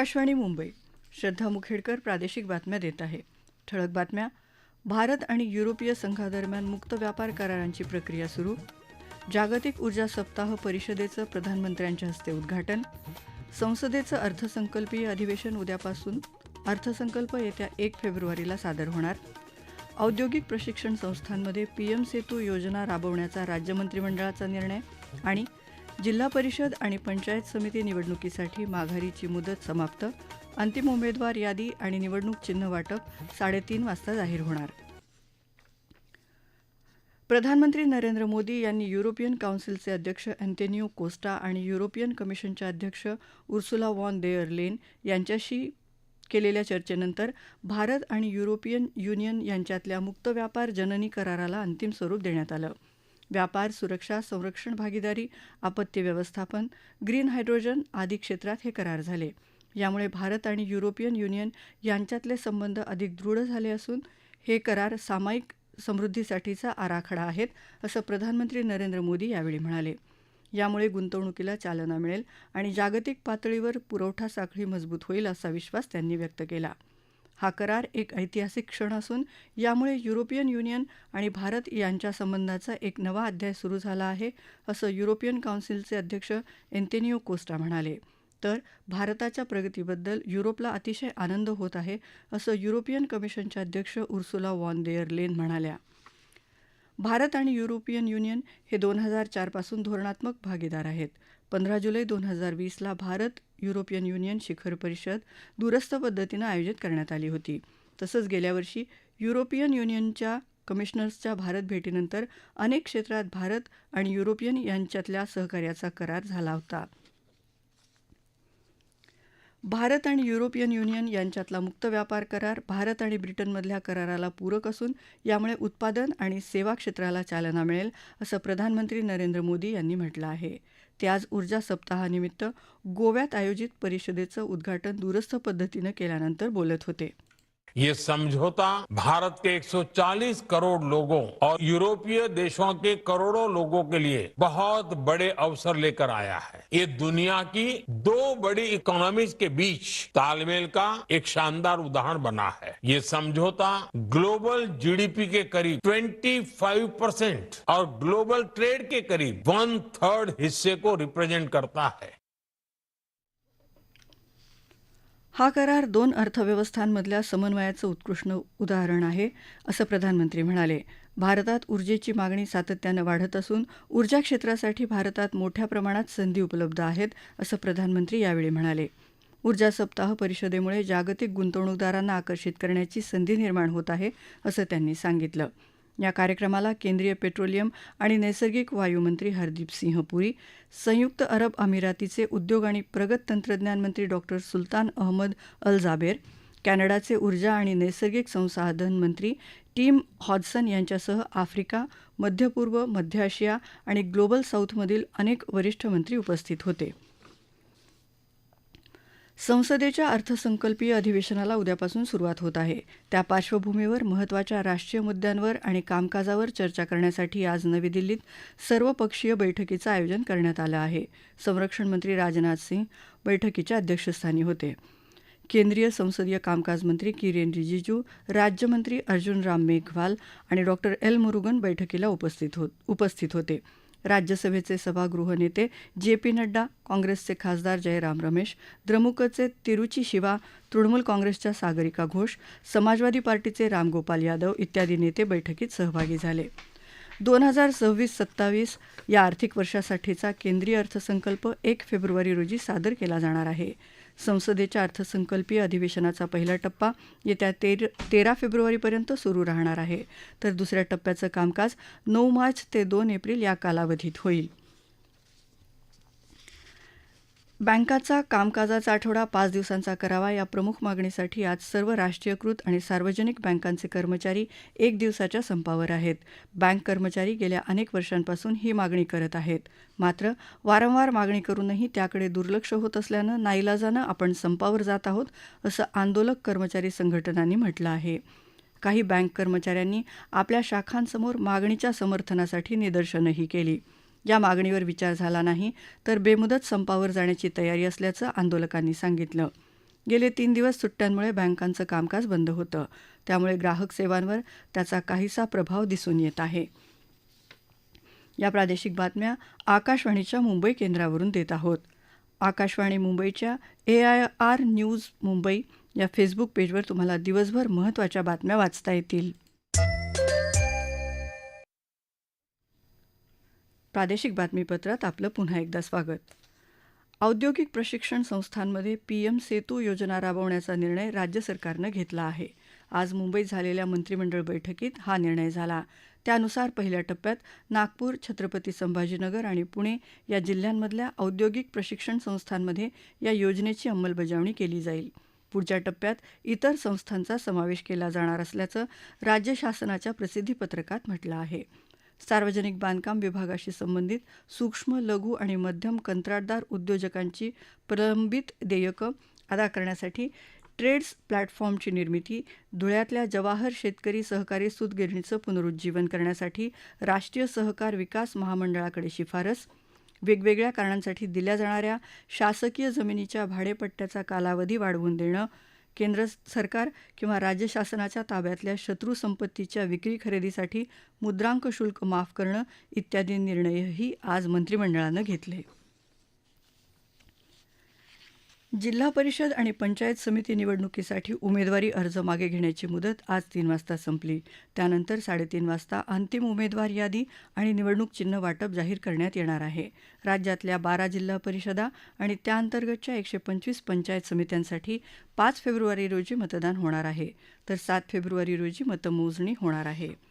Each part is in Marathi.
आकाशवाणी मुंबई. श्रद्धा मुखेडकर प्रादेशिक बातम्या देत आहे. ठळक बातम्या. भारत आणि युरोपीय संघादरम्यान मुक्त व्यापार करारांची प्रक्रिया सुरू. जागतिक ऊर्जा सप्ताह परिषदेचं प्रधानमंत्र्यांच्या हस्ते उद्घाटन. संसदेचं अर्थसंकल्पीय अधिवेशन उद्यापासून. अर्थसंकल्प येत्या एक फेब्रुवारीला सादर होणार. औद्योगिक प्रशिक्षण संस्थांमध्ये पीएम सेतू योजना राबवण्याचा राज्य मंत्रिमंडळाचा निर्णय आणि जिल्हा परिषद आणि पंचायत समिती निवडणुकीसाठी माघारीची मुदत समाप्त. अंतिम उमेदवार यादी आणि निवडणूक चिन्ह वाटप साडेतीन वाजता जाहीर होणार. प्रधानमंत्री नरेंद्र मोदी यांनी युरोपियन काउन्सिलचे अध्यक्ष अँटेनिओ कोस्टा आणि युरोपियन कमिशनच्या अध्यक्ष उर्सुला वॉन देअर लेन यांच्याशी केलेल्या चर्चेनंतर भारत आणि युरोपियन युनियन यांच्यातल्या मुक्त व्यापार जननी कराराला अंतिम स्वरूप देण्यात आलं. व्यापार सुरक्षा संरक्षण भागीदारी आपत्ती व्यवस्थापन ग्रीन हायड्रोजन आदी क्षेत्रात हे करार झाले. यामुळे भारत आणि युरोपियन युनियन यांच्यातले संबंध अधिक दृढ झाले असून हे करार सामायिक समृद्धीसाठीचा आराखडा आहेत असं प्रधानमंत्री नरेंद्र मोदी यावेळी म्हणाले. यामुळे गुंतवणुकीला चालना मिळेल आणि जागतिक पातळीवर पुरवठा साखळी मजबूत होईल असा विश्वास त्यांनी व्यक्त केला. हा करार एक ऐतिहासिक क्षण असून यामुळे युरोपियन युनियन आणि भारत यांच्या संबंधाचा एक नवा अध्याय सुरू झाला आहे असं युरोपियन काउन्सिलचे अध्यक्ष एन्तेनिओ कोस्टा म्हणाले. तर भारताच्या प्रगतीबद्दल युरोपला अतिशय आनंद होत आहे असं युरोपियन कमिशनच्या अध्यक्ष उर्सुला वॉन देअर लेन म्हणाल्या. भारत आणि युरोपियन युनियन हे दोन हजार चारपासून धोरणात्मक भागीदार आहेत. पंधरा जुलै दोन हजार वीसला भारत युरोपियन युनियन शिखर परिषद दूरस्थ पद्धतीनं आयोजित करण्यात आली होती. तसंच गेल्या वर्षी युरोपियन युनियनच्या कमिशनर्सच्या भारत भेटीनंतर अनेक क्षेत्रात भारत आणि युरोपियन यांच्यातल्या सहकार्याचा करार झाला होता. भारत आणि युरोपियन युनियन यांच्यातला मुक्त व्यापार करार भारत आणि ब्रिटनमधल्या कराराला पूरक असून यामुळे उत्पादन आणि सेवा क्षेत्राला चालना मिळेल असं प्रधानमंत्री नरेंद्र मोदी यांनी म्हटलं आहे. ते आज ऊर्जा सप्ताहानिमित्त गोव्यात आयोजित परिषदेचं उद्घाटन दूरस्थ पद्धतीनं केल्यानंतर बोलत होते. ये समझौता भारत के 140 करोड़ लोगों और यूरोपीय देशों के करोड़ों लोगों के लिए बहुत बड़े अवसर लेकर आया है। ये दुनिया की दो बड़ी इकोनॉमीज के बीच तालमेल का एक शानदार उदाहरण बना है। ये समझौता ग्लोबल जीडीपी के करीब 25 परसेंट और ग्लोबल ट्रेड के करीब वन थर्ड हिस्से को रिप्रेजेंट करता है। हा करार दोन अर्थव्यवस्थांमधल्या समन्वयाचं उत्कृष्ट उदाहरण आहे असं प्रधानमंत्री म्हणाले. भारतात ऊर्जेची मागणी सातत्यानं वाढत असून ऊर्जा क्षेत्रासाठी भारतात मोठ्या प्रमाणात संधी उपलब्ध आहेत असं प्रधानमंत्री यावेळी म्हणाले. ऊर्जा सप्ताह परिषदेमुळे जागतिक गुंतवणूकदारांना आकर्षित करण्याची संधी निर्माण होत आहे असं त्यांनी सांगितलं. या कार्यक्रमाला केंद्रीय पेट्रोलियम आणि नैसर्गिक वायूमंत्री हरदीप सिंह पुरी संयुक्त अरब अमिरातीचे उद्योग आणि प्रगत तंत्रज्ञान मंत्री doctor Sultan Ahmed Al Jaber कॅनडाचे ऊर्जा आणि नैसर्गिक संसाधन मंत्री टीम हॉडसन यांच्यासह आफ्रिका मध्य पूर्व मध्य आशिया आणि ग्लोबल साऊथमधील अनेक वरिष्ठ मंत्री उपस्थित होते. संसदेच्या अर्थसंकल्पीय अधिवेशनाला उद्यापासून सुरुवात होत आहे. त्या पार्श्वभूमीवर महत्त्वाच्या राष्ट्रीय मुद्द्यांवर आणि कामकाजावर चर्चा करण्यासाठी आज नवी दिल्लीत सर्वपक्षीय बैठकीचं आयोजन करण्यात आलं आहे. संरक्षण मंत्री राजनाथ सिंग बैठकीच्या अध्यक्षस्थानी होते. केंद्रीय संसदीय कामकाज मंत्री किरेन रिजिजू राज्यमंत्री अर्जुन राम मेघवाल आणि डॉक्टर एल मुरुगन बैठकीला उपस्थित हो उपस्थित होते. राज्यसभेचे सभागृह नेते जे पी नड्डा काँग्रेसचे खासदार जयराम रमेश द्रमुकचे तिरुची शिवा तृणमूल काँग्रेसच्या सागरिका घोष समाजवादी पार्टीचे रामगोपाल यादव इत्यादी नेते बैठकीत सहभागी झाले. दोन हजार सव्वीस सत्तावीस या आर्थिक वर्षासाठीचा केंद्रीय अर्थसंकल्प एक फेब्रुवारी रोजी सादर केला जाणार आहे. संसदेच्या अर्थसंकल्पीय अधिवेशनाचा पहिला टप्पा येत्या तेर तेरा फेब्रुवारीपर्यंत सुरू राहणार आहे. तर दुसऱ्या टप्प्याचं कामकाज नऊ मार्च ते दोन एप्रिल या कालावधीत होईल. बँकाचा कामकाजाचा आठवडा पाच दिवसांचा करावा या प्रमुख मागणीसाठी आज सर्व राष्ट्रीयकृत आणि सार्वजनिक बँकांचे कर्मचारी एक दिवसाच्या संपावर आहेत. बँक कर्मचारी गेल्या अनेक वर्षांपासून ही मागणी करत आहेत. मात्र वारंवार मागणी करूनही त्याकडे दुर्लक्ष होत असल्यानं नाईलाजानं आपण संपावर जात आहोत असं आंदोलक कर्मचारी संघटनांनी म्हटलं आहे. काही बँक कर्मचाऱ्यांनी आपल्या शाखांसमोर मागणीच्या समर्थनासाठी निदर्शनंही केली. या मागणीवर विचार झाला नाही तर बेमुदत संपावर जाण्याची तयारी असल्याचं आंदोलकांनी सांगितलं. गेले तीन दिवस सुट्ट्यांमुळे बँकांचं कामकाज बंद होतं. त्यामुळे ग्राहक सेवांवर त्याचा काहीसा प्रभाव दिसून येत आहे. या प्रादेशिक बातम्या आकाशवाणीच्या मुंबई केंद्रावरून देत आहोत. आकाशवाणी मुंबईच्या A I R news Mumbai या फेसबुक पेजवर तुम्हाला दिवसभर महत्त्वाच्या बातम्या वाचता येतील. प्रादेशिक बातमीपत्रात आपलं पुन्हा एकदा स्वागत. औद्योगिक प्रशिक्षण संस्थांमध्ये पीएम सेतू योजना राबवण्याचा निर्णय राज्य सरकारनं घेतला आहे. आज मुंबईत झालेल्या मंत्रिमंडळ बैठकीत हा निर्णय झाला. त्यानुसार पहिल्या टप्प्यात नागपूर छत्रपती संभाजीनगर आणि पुणे या जिल्ह्यांमधल्या औद्योगिक प्रशिक्षण संस्थांमध्ये या योजनेची अंमलबजावणी केली जाईल. पुढच्या टप्प्यात इतर संस्थांचा समावेश केला जाणार असल्याचं राज्य शासनाच्या प्रसिद्धीपत्रकात म्हटलं आहे. सार्वजनिक बांधकाम विभागाशी संबंधित सूक्ष्म लघु आणि मध्यम कंत्राटदार उद्योजकांची प्रलंबित देयकं अदा करण्यासाठी ट्रेड्स प्लॅटफॉर्मची निर्मिती धुळ्यातल्या जवाहर शेतकरी सहकारी सूतगिरणीचं पुनरुज्जीवन करण्यासाठी राष्ट्रीय सहकार विकास महामंडळाकडे शिफारस वेगवेगळ्या कारणांसाठी दिल्या जाणाऱ्या शासकीय जमिनीच्या भाडेपट्ट्याचा कालावधी वाढवून देणं केंद्र सरकार किंवा राज्य शासनाच्या ताब्यातल्या शत्रू संपत्तीच्या विक्री खरेदीसाठी मुद्रांक शुल्क माफ करणं इत्यादी निर्णयही आज मंत्रिमंडळानं घेतले. जिल्हा परिषद आणि पंचायत समिती निवडणुकीसाठी उमेदवारी अर्ज मागे घेण्याची मुदत आज तीन वाजता संपली. त्यानंतर साडेतीन वाजता अंतिम उमेदवार यादी आणि निवडणूक चिन्ह वाटप जाहीर करण्यात येणार आहे. राज्यातल्या बारा जिल्हा परिषदा आणि त्याअंतर्गतच्या एकशे पंचवीस पंचायत समित्यांसाठी पाच फेब्रुवारी रोजी मतदान होणार आहे. तर सात फेब्रुवारी रोजी मतमोजणी होणार आहे.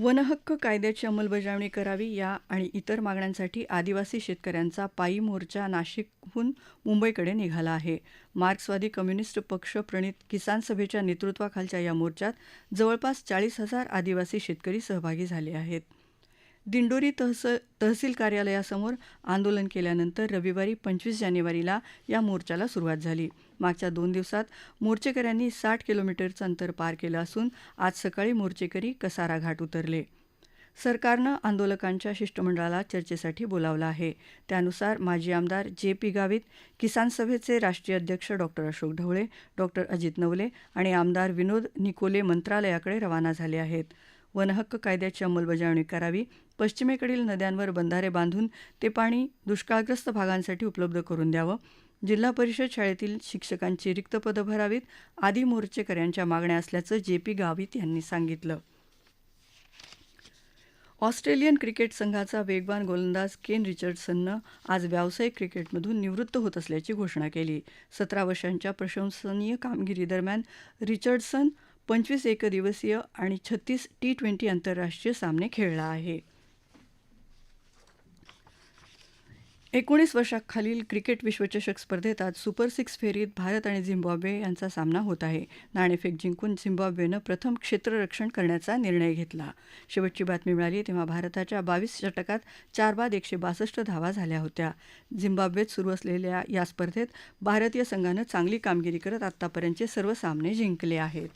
वनहक्क कायद्याची अंमलबजावणी करावी या आणि इतर मागण्यांसाठी आदिवासी शेतकऱ्यांचा पायी मोर्चा नाशिकहून मुंबईकडे निघाला आहे. मार्क्सवादी कम्युनिस्ट पक्ष प्रणित किसान सभेच्या नेतृत्वाखालच्या या मोर्चात जवळपास चाळीस हजार आदिवासी शेतकरी सहभागी झाले आहेत. दिंडोरी तहस तहसील कार्यालयासमोर आंदोलन केल्यानंतर रविवारी पंचवीस जानेवारीला या मोर्चाला सुरुवात झाली. मागच्या दोन दिवसात मोर्चेकऱ्यांनी साठ किलोमीटरचं अंतर पार केलं असून आज सकाळी मोर्चेकरी कसारा घाट उतरले. सरकारनं आंदोलकांच्या शिष्टमंडळाला चर्चेसाठी बोलावलं आहे. त्यानुसार माजी आमदार जे पी गावित किसान सभेचे राष्ट्रीय अध्यक्ष डॉक्टर अशोक ढवळे डॉक्टर अजित नवले आणि आमदार विनोद निकोले मंत्रालयाकडे रवाना झाले आहेत. वनहक्क कायद्याची अंमलबजावणी करावी पश्चिमेकडील नद्यांवर बंधारे बांधून ते पाणी दुष्काळग्रस्त भागांसाठी उपलब्ध करून द्यावं जिल्हा परिषद शाळेतील शिक्षकांची रिक्त पदं भरावीत आदी मोर्चेकऱ्यांच्या मागण्या असल्याचं जे पी गावित यांनी सांगितलं. ऑस्ट्रेलियन क्रिकेट संघाचा वेगवान गोलंदाज केन रिचर्डसननं आज व्यावसायिक क्रिकेटमधून निवृत्त होत असल्याची घोषणा केली. सतरा वर्षांच्या प्रशंसनीय कामगिरीदरम्यान रिचर्डसन पंचवीस एकदिवसीय आणि छत्तीस टी ट्वेंटी आंतरराष्ट्रीय सामने खेळला आहे. एकोणीस वर्षाखालील क्रिकेट विश्वचषक स्पर्धेत आज सुपर सिक्स फेरीत भारत आणि झिम्बाब्वे यांचा सामना होत आहे. नाणेफेक जिंकून झिम्बाब्वेनं प्रथम क्षेत्ररक्षण करण्याचा निर्णय घेतला. शेवटची बातमी मिळाली तेव्हा भारताच्या बावीस षटकात चार बाद एकशे बासष्ट धावा झाल्या होत्या. झिम्बाब्वेत सुरू असलेल्या या स्पर्धेत भारतीय संघानं चांगली कामगिरी करत आतापर्यंतचे सर्व सामने जिंकले आहेत.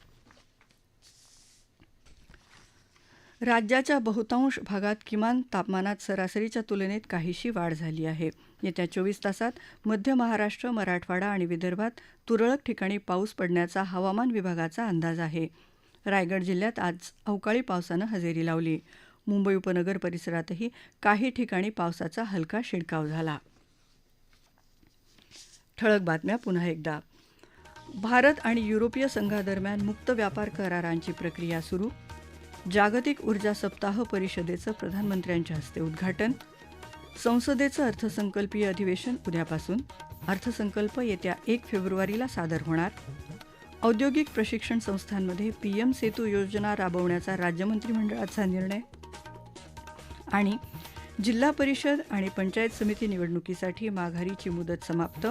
राज्याच्या बहुतांश भागात किमान तापमानात सरासरीच्या तुलनेत काहीशी वाढ झाली आहे. येत्या चोवीस तासात मध्य महाराष्ट्र मराठवाडा आणि विदर्भात तुरळक ठिकाणी पाऊस पडण्याचा हवामान विभागाचा अंदाज आहे. रायगड जिल्ह्यात आज अवकाळी पावसानं हजेरी लावली. मुंबई उपनगर परिसरातही काही ठिकाणी पावसाचा हलका शिडकाव झाला. ठळक बातम्या पुन्हा एकदा. भारत आणि युरोपीय संघादरम्यान मुक्त व्यापार करारांची प्रक्रिया सुरू जागतिक ऊर्जा सप्ताह परिषदेचं प्रधानमंत्र्यांच्या हस्ते उद्घाटन. संसदेचं अर्थसंकल्पीय अधिवेशन उद्यापासून. अर्थसंकल्प येत्या एक फेब्रुवारीला सादर होणार. औद्योगिक प्रशिक्षण संस्थांमध्ये पीएम सेतू योजना राबवण्याचा राज्य मंत्रिमंडळाचा निर्णय. आणि जिल्हा परिषद आणि पंचायत समिती निवडणुकीसाठी माघारीची मुदत समाप्त.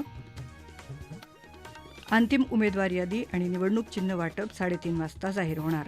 अंतिम उमेदवार यादी आणि निवडणूक चिन्ह वाटप साडेतीन वाजता जाहीर होणार.